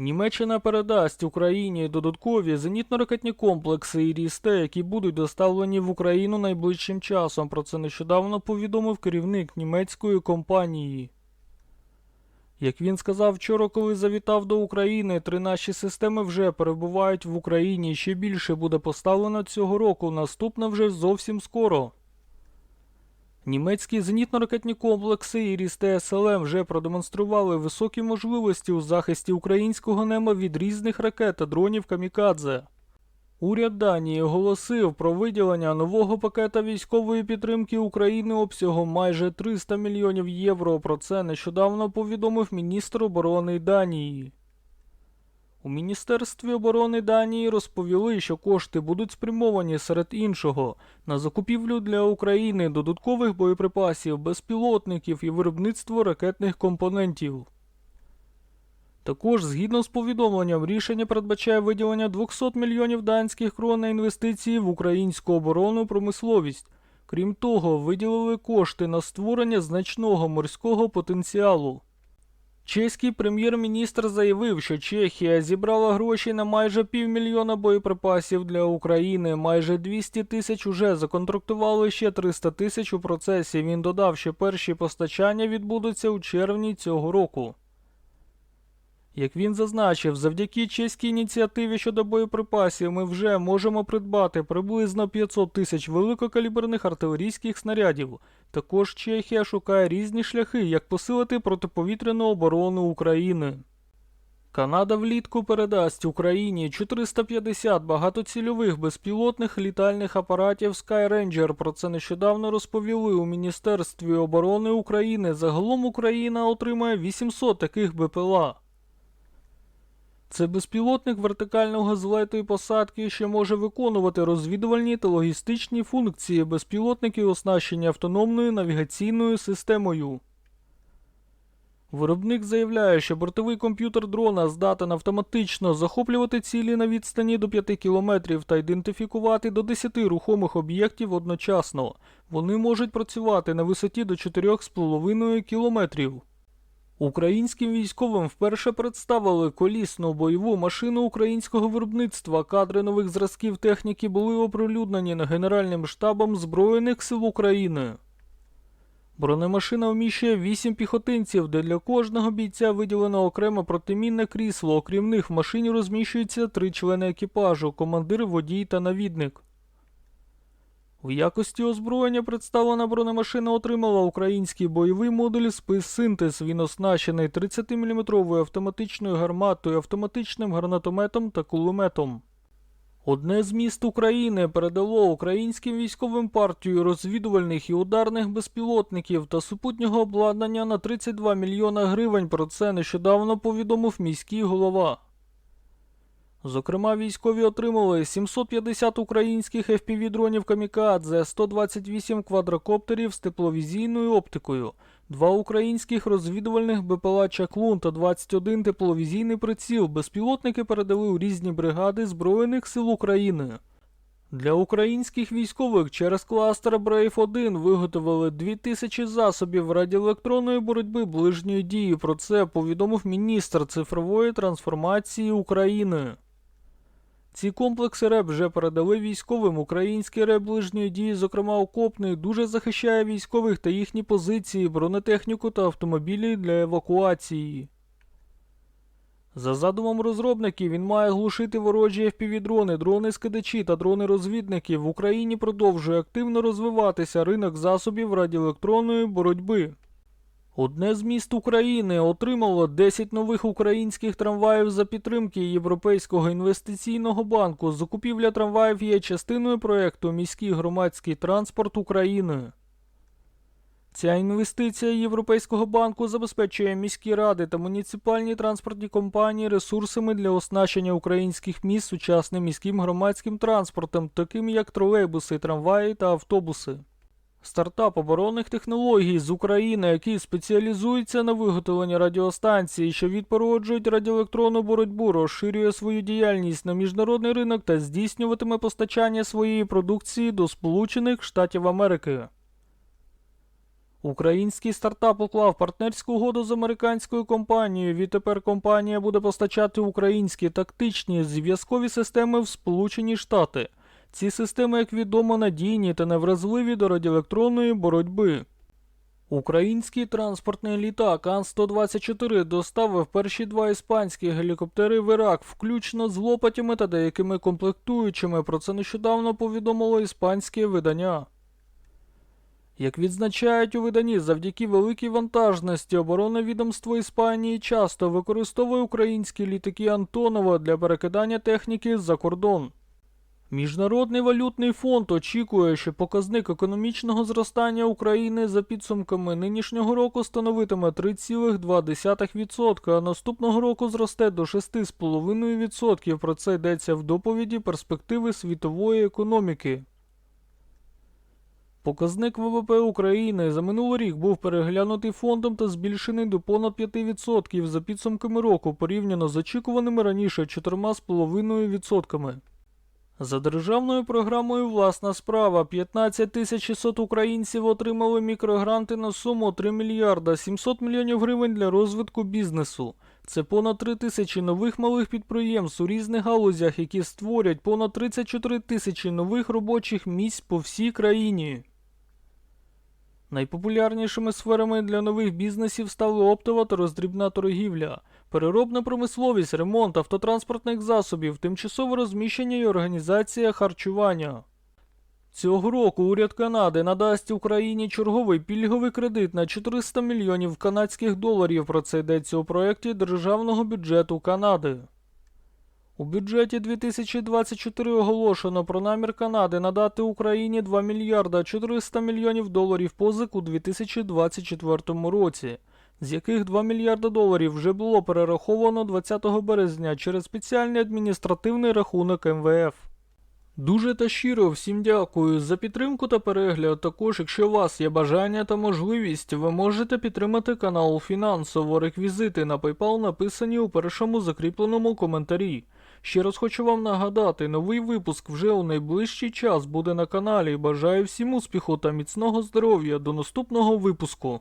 Німеччина передасть Україні додаткові зенітно-ракетні комплекси «Іріс-Т», які будуть доставлені в Україну найближчим часом. Про це нещодавно повідомив керівник німецької компанії. Як він сказав вчора, коли завітав до України, три наші системи вже перебувають в Україні. Ще більше буде поставлено цього року. Наступне вже зовсім скоро. Німецькі зенітно-ракетні комплекси Іріс СЛМ вже продемонстрували високі можливості у захисті українського неба від різних ракет та дронів Камікадзе. Уряд Данії оголосив про виділення нового пакета військової підтримки України обсягом майже 300 мільйонів євро. Про це нещодавно повідомив міністр оборони Данії. У Міністерстві оборони Данії розповіли, що кошти будуть спрямовані серед іншого на закупівлю для України додаткових боєприпасів, безпілотників і виробництво ракетних компонентів. Також, згідно з повідомленням, рішення передбачає виділення 200 мільйонів данських крон на інвестиції в українську оборонну промисловість. Крім того, виділили кошти на створення значного морського потенціалу. Чеський прем'єр-міністр заявив, що Чехія зібрала гроші на майже півмільйона боєприпасів для України. Майже 200 тисяч уже законтрактували ще 300 тисяч у процесі. Він додав, що перші постачання відбудуться у червні цього року. Як він зазначив, завдяки чеській ініціативі щодо боєприпасів ми вже можемо придбати приблизно 500 тисяч великокаліберних артилерійських снарядів. Також Чехія шукає різні шляхи, як посилити протиповітряну оборону України. Канада влітку передасть Україні 450 багатоцільових безпілотних літальних апаратів Skyranger. Про це нещодавно розповіли у Міністерстві оборони України. Загалом Україна отримає 800 таких БПЛА. Це безпілотник вертикального злету і посадки, що може виконувати розвідувальні та логістичні функції безпілотники оснащені автономною навігаційною системою. Виробник заявляє, що бортовий комп'ютер дрона здатен автоматично захоплювати цілі на відстані до 5 км та ідентифікувати до 10 рухомих об'єктів одночасно. Вони можуть працювати на висоті до 4,5 км. Українським військовим вперше представили колісну бойову машину українського виробництва. Кадри нових зразків техніки були оприлюднені на Генеральним штабом Збройних сил України. Бронемашина вміщує 8 піхотинців, де для кожного бійця виділено окреме протимінне крісло. Окрім них в машині розміщуються три члени екіпажу командир, водій та навідник. В якості озброєння представлена бронемашина отримала український бойовий модуль спис синтез. Він оснащений 30-мм автоматичною гарматою, автоматичним гранатометом та кулеметом. Одне з міст України передало українським військовим партію розвідувальних і ударних безпілотників та супутнього обладнання на 32 мільйона гривень. Про це нещодавно повідомив міський голова. Зокрема, військові отримали 750 українських FPV-дронів Камікадзе, 128 квадрокоптерів з тепловізійною оптикою, два українських розвідувальних БПЛА Чаклун та 21 тепловізійний приціл. Безпілотники передали у різні бригади Збройних сил України. Для українських військових через кластер Брейв 1 виготовили 2000 засобів радіоелектронної боротьби ближньої дії. Про це повідомив міністр цифрової трансформації України. Ці комплекси РЕБ вже передали військовим. Український РЕБ ближньої дії, зокрема окопний, дуже захищає військових та їхні позиції, бронетехніку та автомобілі для евакуації. За задумом розробників, він має глушити ворожі FPV-дрони, дрони скидачі та дрони-розвідники. В Україні продовжує активно розвиватися ринок засобів радіоелектронної боротьби. Одне з міст України отримало 10 нових українських трамваїв за підтримки Європейського інвестиційного банку. Закупівля трамваїв є частиною проєкту Міський громадський транспорт України. Ця інвестиція Європейського банку забезпечує міські ради та муніципальні транспортні компанії ресурсами для оснащення українських міст сучасним міським громадським транспортом, таким як тролейбуси, трамваї та автобуси. Стартап оборонних технологій з України, який спеціалізується на виготовленні радіостанцій, що відпороджують радіоелектронну боротьбу, розширює свою діяльність на міжнародний ринок та здійснюватиме постачання своєї продукції до Сполучених Штатів Америки. Український стартап уклав партнерську угоду з американською компанією. Відтепер компанія буде постачати українські тактичні зв'язкові системи в Сполучені Штати. Ці системи, як відомо, надійні та невразливі до радіоелектронної боротьби. Український транспортний літак Ан-124 доставив перші два іспанські гелікоптери в Ірак, включно з лопатями та деякими комплектуючими. Про це нещодавно повідомило іспанське видання. Як відзначають у виданні, завдяки великій вантажності оборонне відомство Іспанії часто використовує українські літаки Антонова для перекидання техніки за кордон. Міжнародний валютний фонд очікує, що показник економічного зростання України за підсумками нинішнього року становитиме 3,2%, а наступного року зросте до 6,5%. Про це йдеться в доповіді перспективи світової економіки. Показник ВВП України за минулий рік був переглянутий фондом та збільшений до понад 5% за підсумками року, порівняно з очікуваними раніше 4,5%. За державною програмою Власна справа 15 600 українців отримали мікрогранти на суму 3 мільярда 700 мільйонів гривень для розвитку бізнесу. Це понад 3 тисячі нових малих підприємств у різних галузях, які створять понад 34 тисячі нових робочих місць по всій країні. Найпопулярнішими сферами для нових бізнесів стали оптова та роздрібна торгівля, переробна промисловість, ремонт автотранспортних засобів, тимчасове розміщення і організація харчування. Цього року уряд Канади надасть Україні черговий пільговий кредит на 400 мільйонів канадських доларів. Про це йдеться у проєкті Державного бюджету Канади. У бюджеті 2024 оголошено про намір Канади надати Україні 2 мільярда 400 мільйонів доларів позик у 2024 році, з яких 2 мільярда доларів вже було перераховано 20 березня через спеціальний адміністративний рахунок МВФ. Дуже та щиро всім дякую за підтримку та перегляд. Також, якщо у вас є бажання та можливість, ви можете підтримати канал фінансово. Реквізити на PayPal написані у першому закріпленому коментарі. Ще раз хочу вам нагадати, новий випуск вже у найближчий час буде на каналі. Бажаю всім успіху та міцного здоров'я. До наступного випуску.